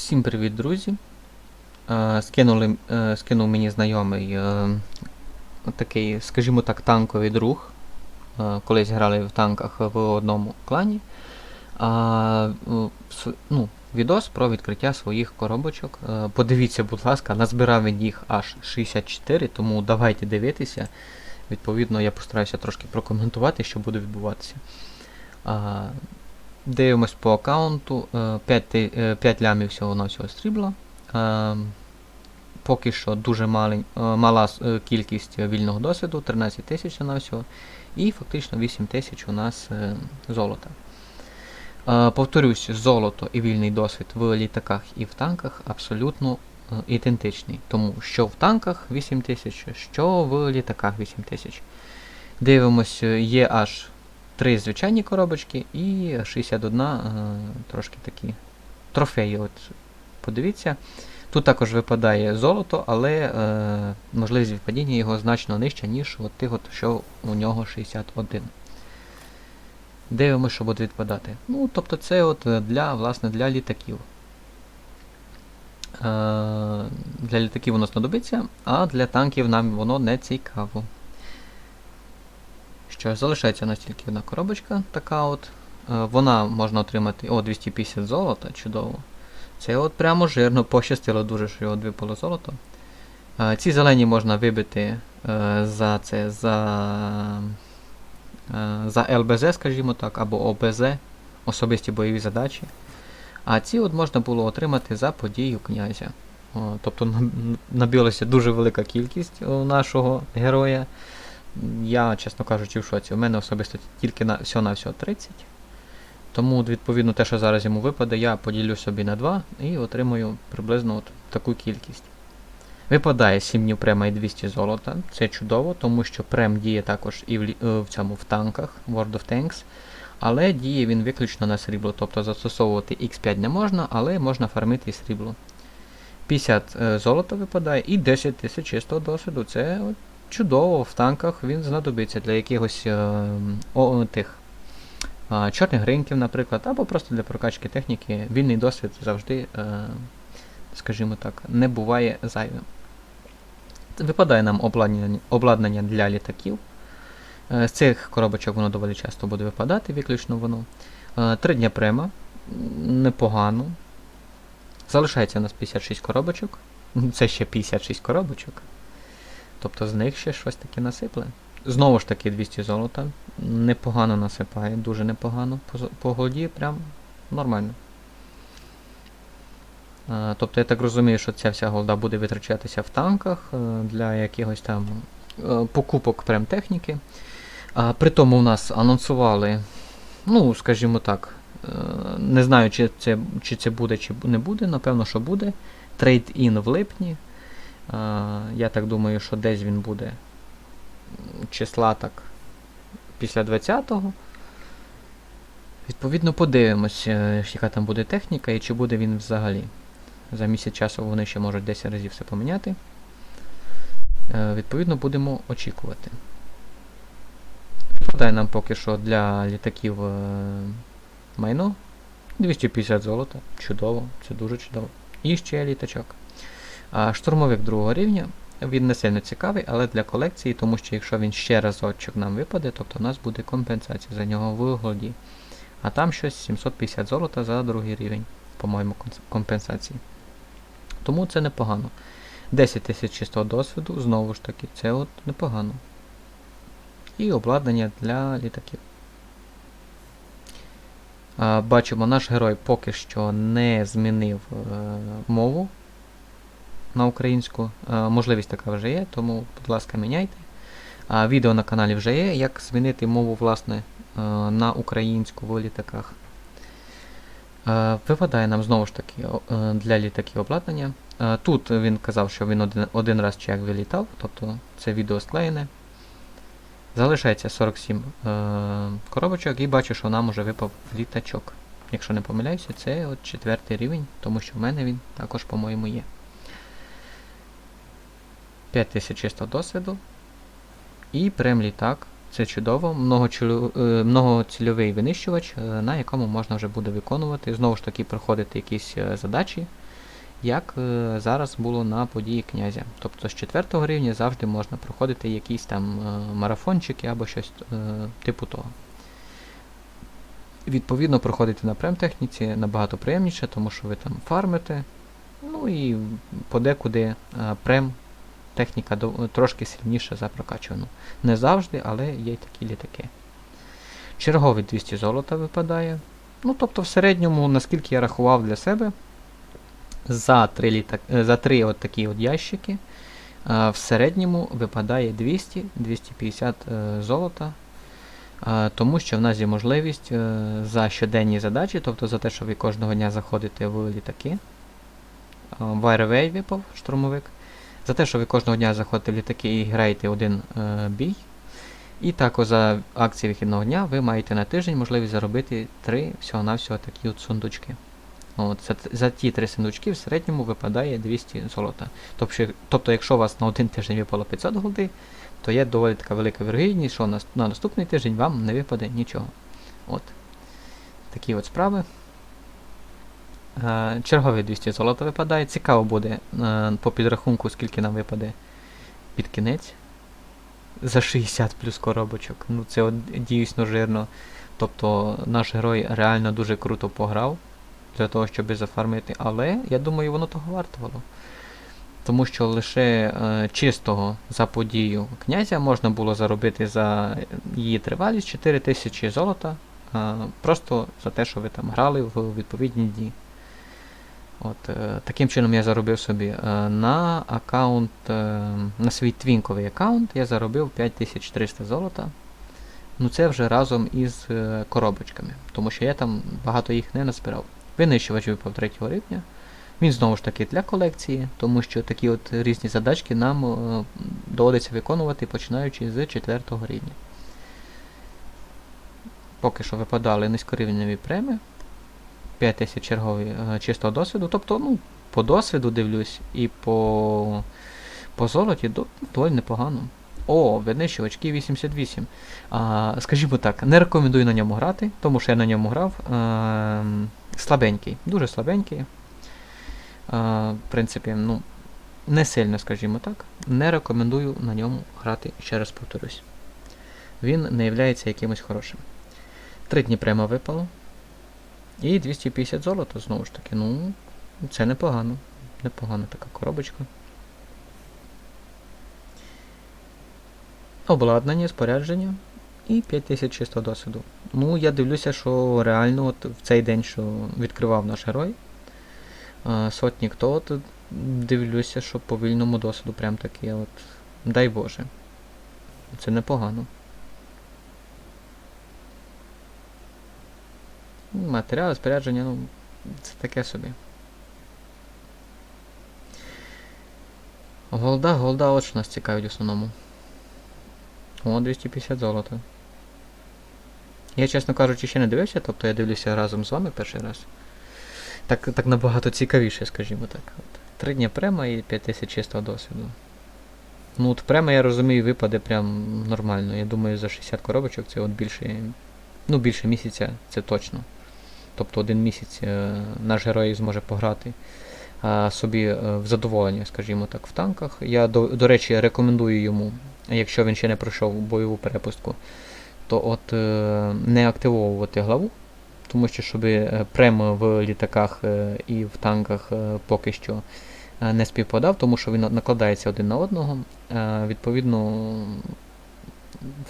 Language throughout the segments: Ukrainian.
Всім привіт, друзі. Е, Скинули, е, скинув мені знайомий е, такий, скажімо так, танковий друг. Колись грали в танках в одному клані. Ну, відос про відкриття своїх коробочок. Подивіться, будь ласка, назбирав він їх аж 64, тому давайте дивитися. Відповідно, я постараюся трошки прокоментувати, що буде відбуватися. Дивимось по аккаунту. 5, 5 лямів всього на всього срібла. Е, Поки що дуже малень, е, мала е, кількість вільного досвіду, 13 тисяч на всього. І фактично 8 тисяч у нас е, золота. Е, Повторюсь, золото і вільний досвід в літаках і в танках абсолютно е, ідентичний. Тому що в танках 8 тисяч, що в літаках 8 тисяч. Дивимось, е, є аж три звичайні коробочки і 61 е, трошки такі трофеї. От, подивіться. Тут також випадає золото, але е, можливість випадіння його значно нижча, ніж от тих, от, що у нього 61. Дивимося, що буде відпадати. Ну, тобто це от для, власне, для літаків. Е, для літаків воно знадобиться, а для танків нам воно не цікаво. Що залишається у нас тільки одна коробочка, така от. Е, Вона можна отримати. О, 250 золота, чудово. Це от прямо жирно, пощастило дуже, що його випало золото. Е, Ці зелені можна вибити е, за це, за, за ЛБЗ, скажімо так, або ОБЗ, особисті бойові задачі. А ці от можна було отримати за подію князя. Тобто на- набилася дуже велика кількість у нашого героя. Я, чесно кажучи, в шоці. У мене особисто тільки на всього на всього 30. Тому, відповідно, те, що зараз йому випаде, я поділю собі на 2 і отримую приблизно от таку кількість. Випадає 7 днів према і 200 золота. Це чудово, тому що прем діє також і в, е, в цьому в танках, World of Tanks. Але діє він виключно на срібло. Тобто застосовувати X5 не можна, але можна фармити і срібло. 50 е, золота випадає і 10 тисяч чистого досвіду. Це чудово, в танках він знадобиться для якихось е, о, тих а, чорних ринків, наприклад, або просто для прокачки техніки. Вільний досвід завжди, е, скажімо так, не буває зайвим. Випадає нам обладнання, обладнання для літаків. Е, З цих коробочок воно доволі часто буде випадати, виключно воно. Е, Три дня према. Непогано. Залишається у нас 56 коробочок. Це ще 56 коробочок. Тобто з них ще щось таке насипле. Знову ж таки 200 золота. Непогано насипає, дуже непогано. По, голді прям нормально. Е, Тобто я так розумію, що ця вся голда буде витрачатися в танках е, для якихось там е, покупок прем техніки. При тому у нас анонсували, ну, скажімо так, не знаю, чи це, чи це буде, чи не буде, напевно, що буде. Трейд-ін в липні. Я так думаю, що десь він буде числа так після 20-го. Відповідно, подивимося, е, яка там буде техніка і чи буде він взагалі. За місяць часу вони ще можуть 10 разів все поміняти. Е, Відповідно, будемо очікувати. Випадає нам поки що для літаків е, майно. 250 золота. Чудово, це дуже чудово. І ще літачок. Штурмовик другого рівня. Він не сильно цікавий, але для колекції, тому що якщо він ще разочок нам випаде, тобто у нас буде компенсація за нього в голді. А там щось 750 золота за другий рівень, по-моєму, компенсації. Тому це непогано. 10 тисяч чистого досвіду, знову ж таки, це от непогано. І обладнання для літаків. Бачимо, наш герой поки що не змінив е, мову на українську. Е, можливість така вже є, тому, будь ласка, міняйте. Відео на каналі вже є, як змінити мову власне, е, на українську в літаках. Е, Випадає нам знову ж таки для літаків обладнання. Тут він казав, що він один, один раз чи як вилітав, тобто це відео склеєне. Залишається 47 е, коробочок і бачу, що нам уже випав літачок. Якщо не помиляюся, це от четвертий рівень, тому що в мене він також, по-моєму, є. 5000 чистого досвіду. І прем літак. Це чудово. Е, Многоцільовий винищувач, е, на якому можна вже буде виконувати. Знову ж таки, проходити якісь е, задачі. як зараз було на події князя. Тобто з 4 рівня завжди можна проходити якісь там марафончики або щось типу того. Відповідно, проходити на прем-техніці набагато приємніше, тому що ви там фармите. Ну і подекуди прем техніка трошки сильніша за прокачувану. Не завжди, але є й такі літаки. Черговий 200 золота випадає. Ну, тобто, в середньому, наскільки я рахував для себе, за три, літак... е, за три от такі от ящики, е, в середньому випадає 200-250 е, золота. Тому що в нас є можливість за щоденні задачі, тобто за те, що ви кожного дня заходите в літаки. Wireway випав штурмовик. За те, що ви кожного дня заходите в літаки і граєте один е, бій. І також за акції вихідного дня ви маєте на тиждень можливість заробити 3 всього-навсього такі от сундучки. От, за, за ті три сундучки в середньому випадає 200 золота. Тобто, тобто, якщо у вас на один тиждень випало 500 голди, то є доволі така велика вірогідність, що на, на наступний тиждень вам не випаде нічого. От. Такі от справи. Е, чергові 200 золота випадає. Цікаво буде е, по підрахунку, скільки нам випаде під кінець. За 60 плюс коробочок. Ну це дійсно жирно. Тобто наш герой реально дуже круто пограв для того, щоб зафармити, але я думаю, воно того вартувало. Тому що лише е, чистого за подію князя можна було заробити за її тривалість 4000 золота. е, просто за те, що ви там грали в відповідні дні. От, е, таким чином я заробив собі е, на аккаунт, е, на свій твінковий аккаунт я заробив 5300 золота. Ну це вже разом із коробочками, тому що я там багато їх не назбирав. Винищувач випав 3 рівня. Він знову ж таки для колекції, тому що такі от різні задачки нам доводиться виконувати починаючи з 4 рівня. Поки що випадали низькорівневі преми. 5000 черговий е, чистого досвіду. Тобто, ну, по досвіду дивлюсь і по, по золоті до- доволі непогано. О, винищувач Кі 88. А, скажімо так, не рекомендую на ньому грати, тому що я на ньому грав. Ем, слабенький, дуже слабенький. Е, в принципі, ну, не сильно, скажімо так. Не рекомендую на ньому грати, ще раз повторюсь. Він не є якимось хорошим. Три дні прямо випало. І 250 золота, знову ж таки. Ну, це непогано. Непогана така коробочка. Обладнання, спорядження і 5000 чистого досвіду. Ну, я дивлюся, що реально от в цей день, що відкривав наш герой, а, сотник, то от дивлюся, що по вільному досвіду прям таке от. Дай Боже. Це непогано. Матеріали, спорядження, ну, це таке собі. Голда, голда, от що нас цікавить в основному. О, 250 золота. Я, чесно кажучи, ще не дивився, тобто я дивлюся разом з вами перший раз. Так, так набагато цікавіше, скажімо так. Три дня према і 5000 чистого досвіду. Ну, от према, я розумію, випаде прям нормально. Я думаю, за 60 коробочок це от більше. Ну, більше місяця, це точно. Тобто один місяць е, наш герой зможе пограти собі е, в задоволення, скажімо так, в танках. Я, до, до речі, рекомендую йому, якщо він ще не пройшов бойову перепустку, то от е, не активовувати главу, тому що щоб прем в літаках і в танках поки що не співпадав, тому що він накладається один на одного. Відповідно,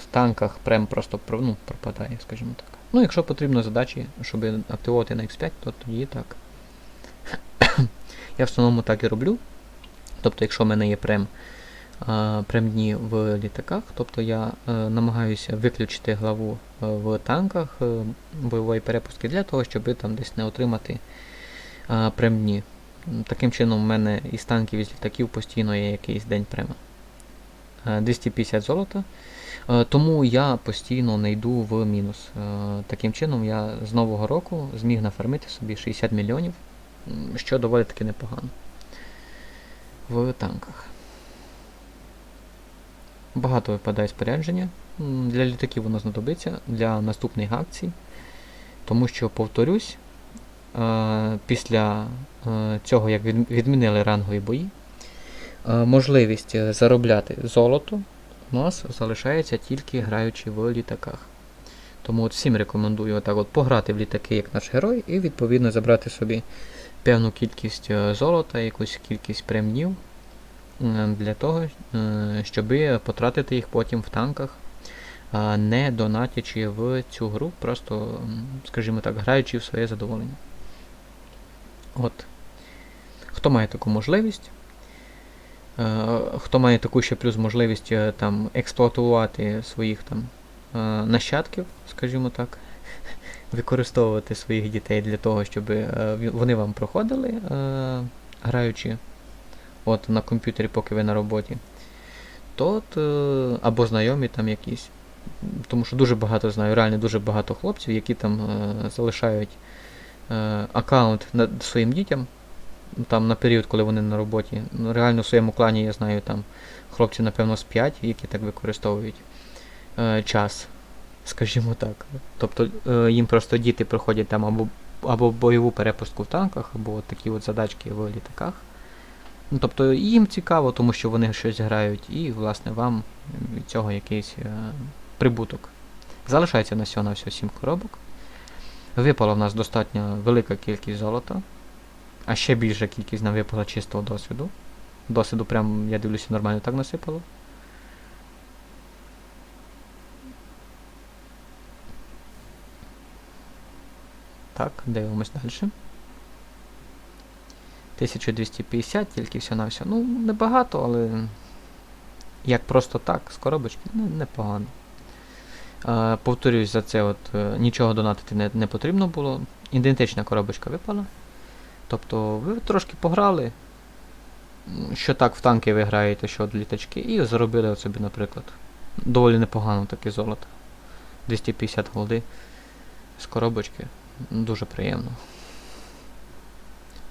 в танках прем просто ну, пропадає, скажімо так. Ну, якщо потрібно задачі, щоб активувати на X5, то тоді так. Я в основному так і роблю. Тобто, якщо в мене є прем, прем дні в літаках, тобто я е, намагаюся виключити главу е, в танках е, бойової перепустки для того, щоб там десь не отримати прем дні. Таким чином, в мене із танків із літаків постійно є якийсь день према. Е, 250 золота. Е, Тому я постійно не йду в мінус. Е, Таким чином, я з нового року зміг нафармити собі 60 мільйонів, що доволі таки непогано. В танках. Багато випадає спорядження. Для літаків воно знадобиться для наступних акцій. Тому що, повторюсь, е, після е, цього, як відмінили рангові бої, е, можливість е, заробляти золото у нас залишається тільки граючи в літаках. Тому от всім рекомендую отак от пограти в літаки як наш герой, і відповідно забрати собі певну кількість е, золота, якусь кількість премнів е, для того, е, щоб потратити їх потім в танках, не донатячи в цю гру, просто, скажімо так, граючи в своє задоволення. От. Хто має таку можливість? Е, Хто має таку ще плюс можливість е, там експлуатувати своїх там е, нащадків, скажімо так, використовувати своїх дітей для того, щоб вони вам проходили, граючи от на комп'ютері, поки ви на роботі, то або знайомі там якісь. Тому що дуже багато знаю, реально дуже багато хлопців, які там залишають аккаунт над своїм дітям. Там на період, коли вони на роботі. Ну, реально в своєму клані я знаю там хлопців, напевно, з 5, які так використовують е, час, скажімо так. Тобто е, їм просто діти проходять там або, або бойову перепустку в танках, або такі от задачки в літаках. Ну, тобто їм цікаво, тому що вони щось грають, і, власне, вам від цього якийсь е, прибуток. Залишається на всього на всього 7 коробок. Випала в нас достатньо велика кількість золота, а ще більша кількість нам випала чистого досвіду. Досвіду прям, я дивлюся, нормально так насипало. Так, дивимось далі. 1250, тільки все на все. Ну, небагато, але як просто так, з коробочки, непогано. Е, повторюсь за це, от, е, нічого донатити не, не потрібно було. Ідентична коробочка випала. Тобто ви трошки пограли, що так в танки ви граєте, що от літачки, і заробили от собі, наприклад. Доволі непогано таке золото. 250 голди з коробочки. Дуже приємно.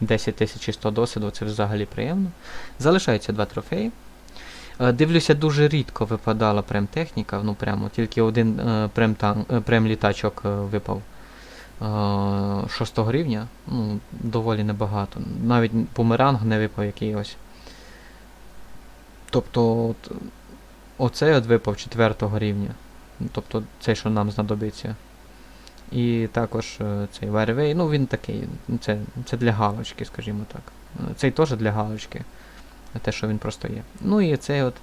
10 100 досвіду, це взагалі приємно. Залишаються два трофеї. Е, Дивлюся, дуже рідко випадала прем-техніка, ну прямо тільки один е, е, прем-літачок випав 6 рівня, ну, доволі небагато. Навіть бумеранг не випав якийсь. Тобто, от, оцей от випав 4 рівня. Ну, Тобто цей, що нам знадобиться. І також е, цей Wireway, ну він такий, це, це для галочки, скажімо так. Е, Цей теж для галочки. Те, що він просто є. Ну і цей от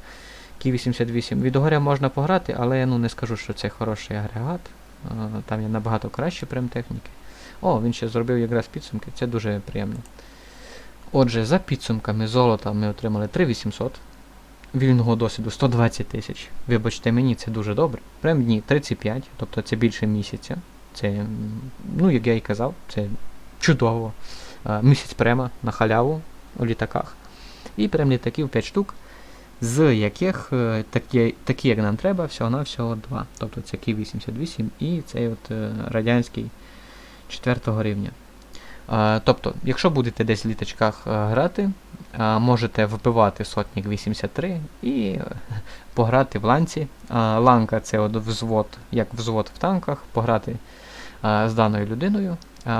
Кі-88. Від горя можна пограти, але я ну, не скажу, що це хороший агрегат. Е, Там є набагато кращі прем-техніки. О, він ще зробив якраз підсумки, це дуже приємно. Отже, за підсумками золота ми отримали 3800. Вільного досвіду 120 тисяч. Вибачте мені, це дуже добре. Прем дні 35, тобто це більше місяця. Це, ну, як я і казав, це чудово. Е, Місяць према на халяву у літаках. І прем літаків 5 штук, з яких е, такі, такі як нам треба, всього-навсього 2. Тобто це Кі-88 і цей от е, радянський 4 рівня. Тобто, якщо будете десь в літачках е, грати, можете вбивати сотник 83 і пограти в ланці. Ланка це от взвод, як взвод в танках, пограти з даною людиною,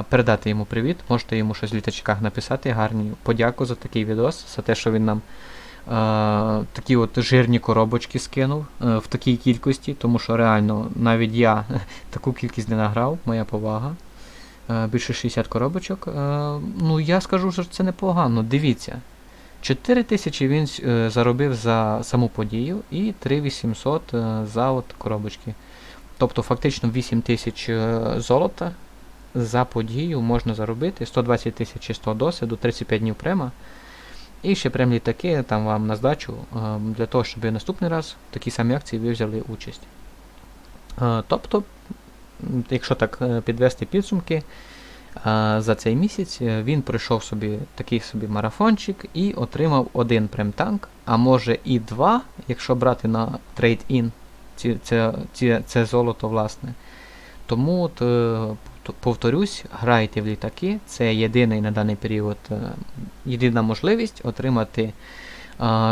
передати йому привіт, можете йому щось в літачках написати, гарні подяку за такий відос, за те, що він нам такі от жирні коробочки скинув е, в такій кількості, тому що реально навіть я таку кількість не награв, моя повага. Е, більше 60 коробочок. Е, ну, я скажу, що це непогано. Дивіться. 4 тисячі він е, заробив за саму подію і 3800 е, за от коробочки. Тобто фактично 8 тисяч е, золота за подію можна заробити, 120 тисяч 100 досвіду, 35 днів према. І ще прям літаки там вам на здачу, е, для того, щоб наступний раз в такій самій акції ви взяли участь. Е, Тобто, якщо так е, підвести підсумки, за цей місяць він пройшов собі такий собі марафончик і отримав один прем-танк, а може і два, якщо брати на трейд-ін ці, це, це золото, власне. Тому от, е, т- повторюсь, грайте в літаки. Це єдиний на даний період е, єдина можливість отримати е,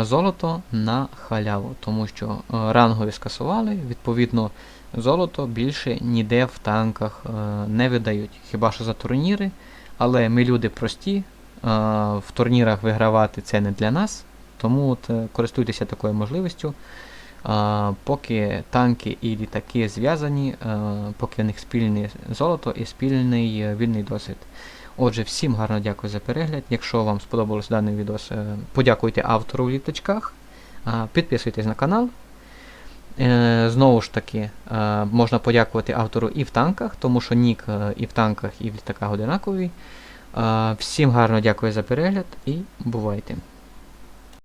золото на халяву, тому що е, рангові скасували, відповідно, золото більше ніде в танках не видають, хіба що за турніри. Але ми люди прості, в турнірах вигравати це не для нас. Тому от, користуйтеся такою можливістю. Поки танки і літаки зв'язані, е, поки в них спільне золото і спільний е, вільний досвід. Отже, всім гарно дякую за перегляд. Якщо вам сподобався даний відео, подякуйте автору в літачках, підписуйтесь на канал. Е, Знову ж таки, е, можна подякувати автору і в танках, тому що нік е, і в танках, і в літаках одинаковий. Е, Всім гарно дякую за перегляд і бувайте!